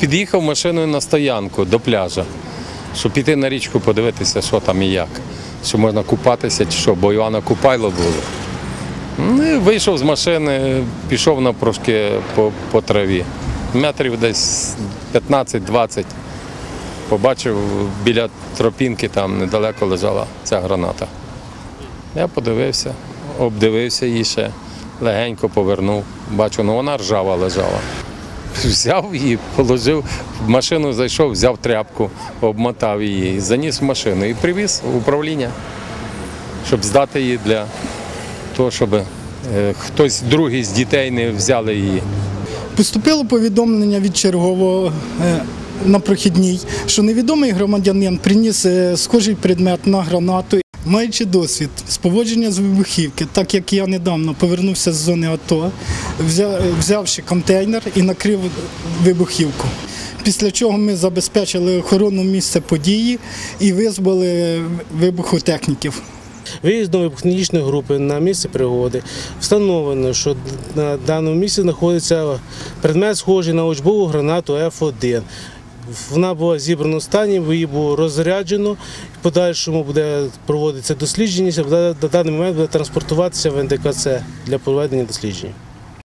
під'їхав машиною на стоянку до пляжа, щоб піти на річку подивитися, що там і як. Що можна купатися чи що, бо Івана Купайло було. Ну, вийшов з машини, пішов навпрошки по, по траві. Метрів десь 15-20. Побачив біля тропінки, там недалеко лежала ця граната. Я подивився, обдивився її ще, легенько повернув. Бачу, ну вона ржава лежала. Взяв її, положив в машину, зайшов, взяв тряпку, обмотав її, заніс в машину і привіз в управління, щоб здати її для того, щоб е, хтось другий з дітей не взяли її. Поступило повідомлення від чергового е, на прохідній, що невідомий громадянин приніс е, схожий предмет на гранату. Маючи досвід з поводження з вибухівки, так як я недавно повернувся з зони АТО, взявши контейнер і накрив вибухівку. Після чого ми забезпечили охорону місця події і визвали вибухотехніків. Виїздом вибухнічної групи на місце пригоди встановлено, що на даному місці знаходиться предмет, схожий на учбову гранату F1. Вона була зібрана в стані, її було розряджено. В подальшому буде проводитися дослідження. На даний момент буде транспортуватися в НДКЦ для проведення досліджень.